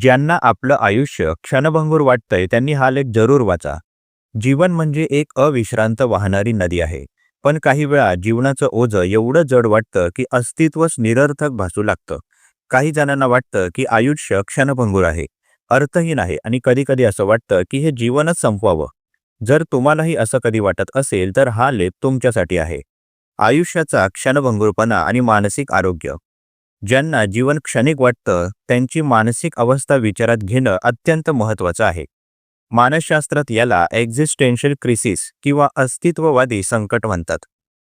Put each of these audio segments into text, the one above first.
ज्यांना आपलं आयुष्य क्षणभंगूर वाटतंय त्यांनी हा लेख जरूर वाचा. जीवन म्हणजे एक अविश्रांत वाहणारी नदी आहे. पण काही वेळा जीवनाचं ओझं एवढं जड वाटतं की अस्तित्वच निरर्थक भासू लागतं. काही जणांना वाटतं की आयुष्य क्षणभंगूर आहे. अर्थहीन आहे आणि कधीकधी असं वाटतं की हे जीवनच संपवावं. जर तुम्हालाही असं कधी वाटत असेल तर हा लेख तुमच्यासाठी आहे. आयुष्याचा क्षणभंगूरपणा आणि मानसिक आरोग्य. ज्यांना जीवन क्षणिक वाटतं त्यांची मानसिक अवस्था विचारात घेणं अत्यंत महत्त्वाचं आहे. मानसशास्त्रात याला एक्झिस्टेन्शियल क्रिसिस किंवा अस्तित्ववादी संकट म्हणतात.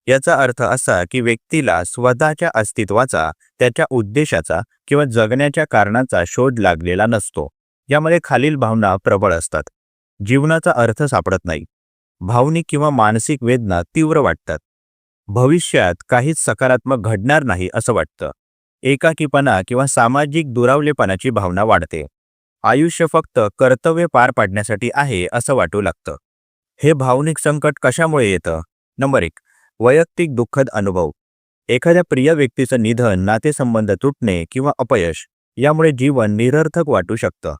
याचा अर्थ असा की व्यक्तीला स्वतःच्या अस्तित्वाचा त्याच्या उद्देशाचा किंवा जगण्याच्या कारणाचा शोध लागलेला नसतो. यामध्ये खालील भावना प्रबळ असतात. जीवनाचा अर्थ सापडत नाही. भावनिक किंवा मानसिक वेदना तीव्र वाटतात. भविष्यात काहीच सकारात्मक घडणार नाही असं वाटतं. एकाकीपणा किंवा सामाजिक दुरावलेपणाची भावना वाढते. आयुष्य फक्त कर्तव्य पार पाडण्यासाठी आहे असं वाटू लागतं. हे भावनिक संकट कशामुळे येतं? नंबर एक वैयक्तिक दुःखद अनुभव. एखाद्या प्रिय व्यक्तीचं निधन नातेसंबंध तुटणे किंवा अपयश यामुळे जीवन निरर्थक वाटू शकतं.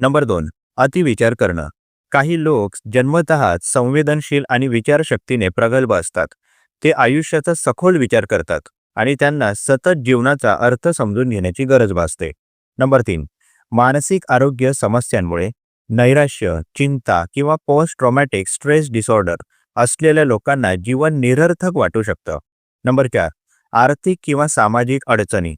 नंबर दोन अतिविचार करणं. काही लोक जन्मतःच संवेदनशील आणि विचारशक्तीने प्रगल्भ असतात. ते आयुष्याचा सखोल विचार करतात. आणि त्यांना सतत जीवनाचा अर्थ समजून घेण्याची गरज भासते. नंबर तीन मानसिक आरोग्य समस्यांमुळे नैराश्य चिंता किंवा पोस्ट ट्रॉमॅटिक स्ट्रेस डिसऑर्डर असलेल्या लोकांना जीवन निरर्थक वाटू शकतं. नंबर चार आर्थिक किंवा सामाजिक अडचणी.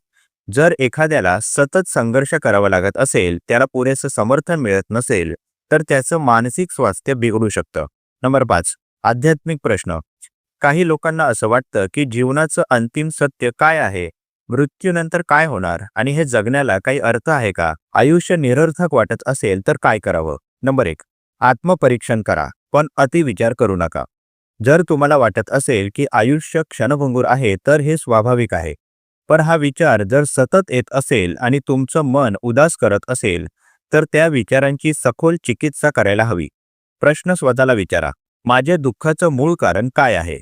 जर एखाद्याला सतत संघर्ष करावा लागत असेल त्याला पुरेसं समर्थन मिळत नसेल तर त्याचं मानसिक स्वास्थ्य बिघडू शकतं. नंबर पाच आध्यात्मिक प्रश्न. काही लोकांना असं वाटतं की जीवनाचं अंतिम सत्य काय आहे? मृत्यूनंतर काय होणार? आणि हे जगण्याला काही अर्थ आहे का? आयुष्य निरर्थक वाटत असेल तर काय करावं? नंबर एक आत्मपरीक्षण करा. पण अतिविचार करू नका. जर तुम्हाला वाटत असेल की आयुष्य क्षणभंगूर आहे तर हे स्वाभाविक आहे. पण हा विचार जर सतत येत असेल आणि तुमचं मन उदास करत असेल तर त्या विचारांची सखोल चिकित्सा करायला हवी. प्रश्न स्वतःला विचारा. माझ्या दुःखाचं मूळ कारण काय आहे?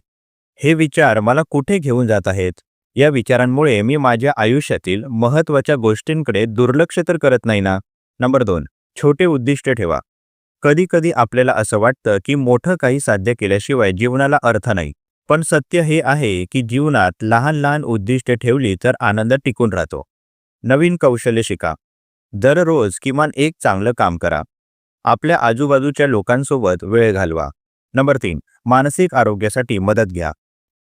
हे विचार मला कुठे घेऊन जात आहेत? या विचारांमुळे मी माझ्या आयुष्यातील महत्त्वाच्या गोष्टींकडे दुर्लक्ष तर करत नाही ना? नंबर दोन छोटे उद्दिष्ट ठेवा. कधी कधी आपल्याला असं वाटतं की मोठं काही साध्य केल्याशिवाय जीवनाला अर्थ नाही. पण सत्य हे आहे की जीवनात लहान लहान उद्दिष्टे ठेवली तर आनंद टिकून राहतो. नवीन कौशल्य शिका. दररोज किमान एक चांगलं काम करा. आपल्या आजूबाजूच्या लोकांसोबत वेळ घालवा. नंबर तीन मानसिक आरोग्यासाठी मदत घ्या.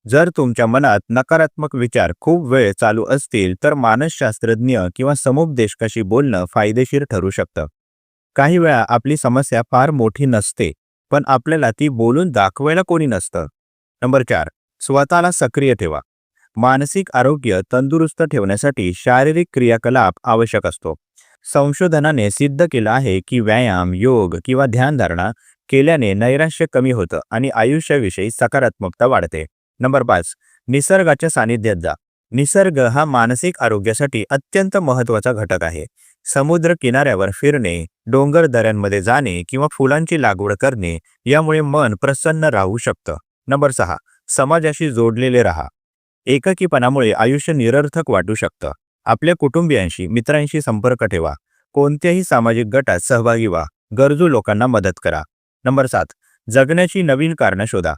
जर तुमच्या मनात नकारात्मक विचार खूप वेळ चालू असतील तर मानसशास्त्रज्ञ किंवा समुपदेशकाशी बोलणं फायदेशीर ठरू शकतं. काही वेळा आपली समस्या फार मोठी नसते पण आपल्याला ती बोलून दाखवायला कोणी नसतं. नंबर चार स्वतःला सक्रिय ठेवा. मानसिक आरोग्य तंदुरुस्त ठेवण्यासाठी शारीरिक क्रियाकलाप आवश्यक असतो. संशोधनाने सिद्ध केलं आहे की व्यायाम योग किंवा ध्यानधारणा केल्याने नैराश्य कमी होतं आणि आयुष्याविषयी सकारात्मकता वाढते. नंबर पाच निसर्गाच्या सानिध्यात जा. निसर्ग हा मानसिक आरोग्यासाठी अत्यंत महत्त्वाचा घटक आहे. समुद्र किनाऱ्यावर फिरणे डोंगर दऱ्यांमध्ये जाणे किंवा फुलांची लागवड करणे यामुळे मन प्रसन्न राहू शकतं. नंबर सहा समाजाशी जोडलेले राहा. एकाकीपणामुळे आयुष्य निरर्थक वाटू शकतं. आपल्या कुटुंबियांशी मित्रांशी संपर्क ठेवा. कोणत्याही सामाजिक गटात सहभागी व्हा. गरजू लोकांना मदत करा. नंबर सात जगण्याची नवीन कारणं शोधा.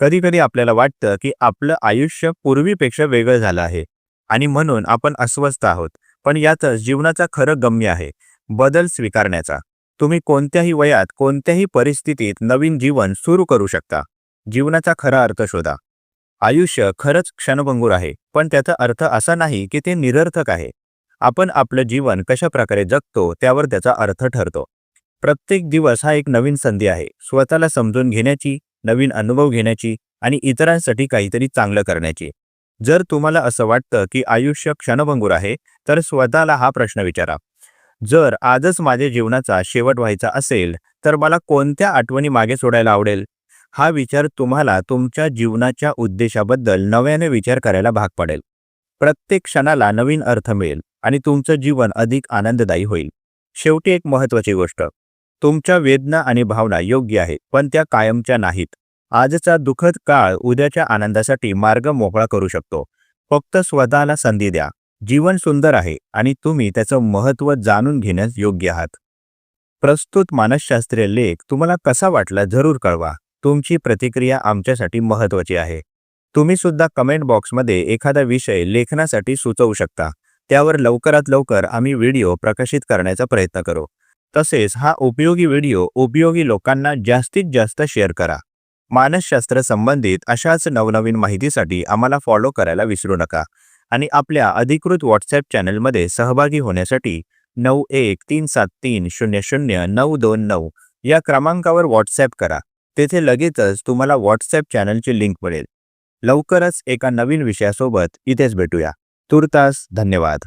कधी कधी आपल्याला वाटतं की आपलं आयुष्य पूर्वीपेक्षा वेगळं झालं आहे. आणि म्हणून आपण अस्वस्थ आहोत. पण यातच जीवनाचा खरं गम्य आहे. बदल स्वीकारण्याचा. तुम्ही कोणत्याही वयात कोणत्याही परिस्थितीत नवीन जीवन सुरू करू शकता. जीवनाचा खरा अर्थ शोधा. आयुष्य खरंच क्षणभंगूर आहे. पण त्याचा अर्थ असा नाही की ते निरर्थक आहे. आपण आपलं जीवन कशा प्रकारे जगतो त्यावर त्याचा अर्थ ठरतो. प्रत्येक दिवस हा एक नवीन संधी आहे. स्वतःला समजून घेण्याची नवीन अनुभव घेण्याची आणि इतरांसाठी काहीतरी चांगलं करण्याची. जर तुम्हाला असं वाटतं की आयुष्य क्षणभंगूर आहे तर स्वतःला हा प्रश्न विचारा. जर आजच माझ्या जीवनाचा शेवट व्हायचा असेल तर मला कोणत्या आठवणी मागे सोडायला आवडेल? हा विचार तुम्हाला तुमच्या जीवनाच्या उद्देशाबद्दल नव्याने विचार करायला भाग पडेल. प्रत्येक क्षणाला नवीन अर्थ मिळेल आणि तुमचं जीवन अधिक आनंददायी होईल. शेवटी एक महत्त्वाची गोष्ट. तुमच्या वेदना आणि भावना योग्य आहेत पण त्या कायमच्या नाहीत. आजचा दुःखद काळ उद्याच्या आनंदासाठी मार्ग मोकळा करू शकतो. फक्त स्वतःला संधी द्या. जीवन सुंदर आहे आणि तुम्ही त्याचं महत्त्व जाणून घेण्यास योग्य आहात. प्रस्तुत मानसशास्त्रीय लेख तुम्हाला कसा वाटला जरूर कळवा. तुमची प्रतिक्रिया आमच्यासाठी महत्त्वाची आहे. तुम्ही सुद्धा कमेंट बॉक्समध्ये एखादा विषय लेखनासाठी सुचवू शकता. त्यावर लवकरात लवकर आम्ही व्हिडिओ प्रकाशित करण्याचा प्रयत्न करू. तसेच हा उपयोगी व्हिडिओ उपयोगी लोकांना जास्तीत जास्त शेअर करा. मानसशास्त्र संबंधित अशाच नवनवीन माहितीसाठी आम्हाला फॉलो करायला विसरू नका. आणि आपल्या अधिकृत व्हॉट्सॲप चॅनलमध्ये सहभागी होण्यासाठी नऊ एक तीन सात तीन शून्य शून्य नऊ दोन नऊ या क्रमांकावर व्हॉट्सॲप करा. तेथे लगेचच तुम्हाला व्हॉट्सॲप चॅनलची लिंक मिळेल. लवकरच एका नवीन विषयासोबत इथेच भेटूया. तुर्तास धन्यवाद.